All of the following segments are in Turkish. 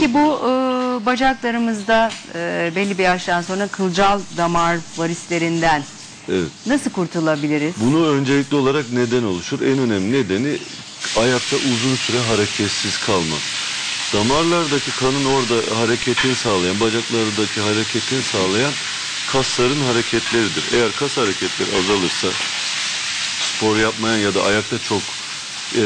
Peki bu e, bacaklarımızda e, belli bir yaştan sonra kılcal damar varislerinden Evet. nasıl kurtulabiliriz? Bunu öncelikli olarak neden oluşur? En önemli nedeni ayakta uzun süre hareketsiz kalmak. Damarlardaki kanın orada hareketini sağlayan, bacaklardaki hareketini sağlayan kasların hareketleridir. Eğer kas hareketleri azalırsa spor yapmayan ya da ayakta çok e,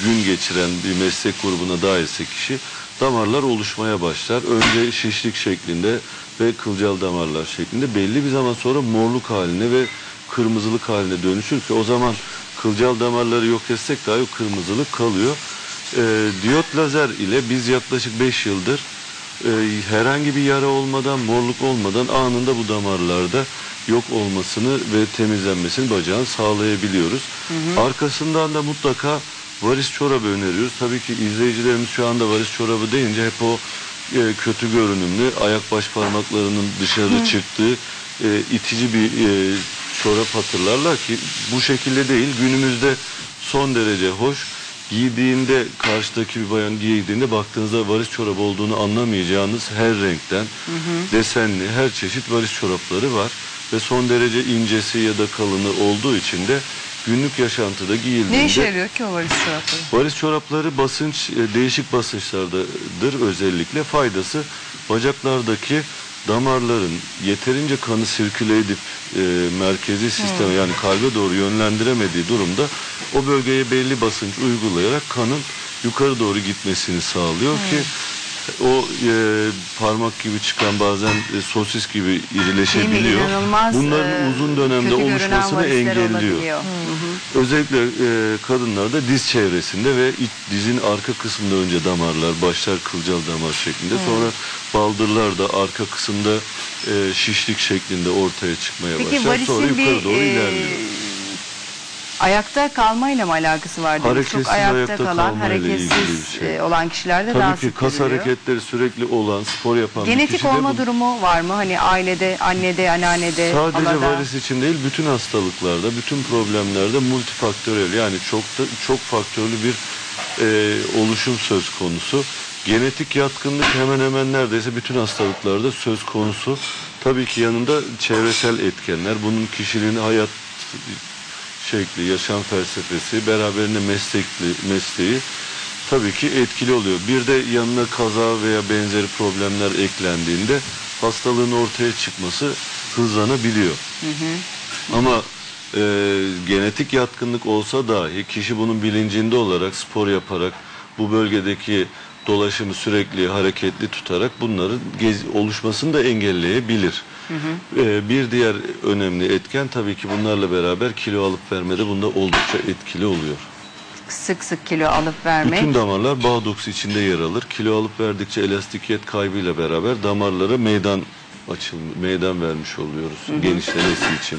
gün geçiren bir meslek grubuna dahilse kişi damarlar oluşmaya başlar. Önce şişlik şeklinde ve kılcal damarlar şeklinde belli bir zaman sonra morluk haline ve kırmızılık haline dönüşür ki o zaman kılcal damarları yok etsek dahi kırmızılık kalıyor. E, diyot lazer ile biz yaklaşık 5 yıldır e, herhangi bir yara olmadan, morluk olmadan anında bu damarlarda yok olmasını ve temizlenmesini bacağın sağlayabiliyoruz. Arkasından da mutlaka varis çorabı öneriyoruz. Tabii ki izleyicilerimiz şu anda varis çorabı deyince hep o e, kötü görünümlü ayak baş parmaklarının dışarı çıktığı e, itici bir e, çorap hatırlarlar ki bu şekilde değil. Günümüzde son derece hoş giydiğinde karşıdaki bir bayan giydiğinde baktığınızda varis çorabı olduğunu anlamayacağınız her renkten desenli her çeşit varis çorapları var ve son derece incesi ya da kalını olduğu için de günlük yaşantıda giyildiğinde Ne işe yarıyor ki o varis çorapları? Varis çorapları basınç e, değişik basınçlardadır özellikle. Faydası bacaklardaki damarların yeterince kanı sirküle edip e, merkezi sisteme yani kalbe doğru yönlendiremediği durumda o bölgeye belli basınç uygulayarak kanın yukarı doğru gitmesini sağlıyor ki o e, parmak gibi çıkan bazen e, sosis gibi irileşebiliyor. Bunların e, uzun dönemde oluşmasını engelliyor. Özellikle e, kadınlarda diz çevresinde ve iç, dizin arka kısmında önce damarlar başlar kılcal damar şeklinde sonra baldırlar da arka kısımda e, şişlik şeklinde ortaya çıkmaya Peki başlar sonra yukarı bir doğru e, ilerliyor. Ayakta kalmayla mı alakası var? Hareketsiz Çok ayakta, ayakta kalan, hareketsiz bir şey. e, olan kişilerde daha Tabii ki sık kas görülüyor. hareketleri sürekli olan spor yapan bir Genetik kişide olma bu- durumu var mı? Hani ailede, annede, anneannede, Sadece halada. varis için değil bütün hastalıklarda, bütün problemlerde multifaktörel yani çok da, çok faktörlü bir e, oluşum söz konusu. Genetik yatkınlık hemen hemen neredeyse bütün hastalıklarda söz konusu. Tabii ki yanında çevresel etkenler, bunun kişiliğini, hayat şekli, yaşam felsefesi, beraberinde meslekli, mesleği tabii ki etkili oluyor. Bir de yanına kaza veya benzeri problemler eklendiğinde hastalığın ortaya çıkması hızlanabiliyor. Ama e, genetik yatkınlık olsa dahi kişi bunun bilincinde olarak spor yaparak bu bölgedeki dolaşımı sürekli hareketli tutarak bunların gez, oluşmasını da engelleyebilir. E, bir diğer önemli etken tabii ki bunlarla beraber kilo alıp vermede bunda oldukça etkili oluyor. Sık sık kilo alıp vermek. Bütün damarlar bağ dokusu içinde yer alır. Kilo alıp verdikçe elastikiyet kaybıyla beraber damarlara meydan açıl meydan vermiş oluyoruz genişlemesi için.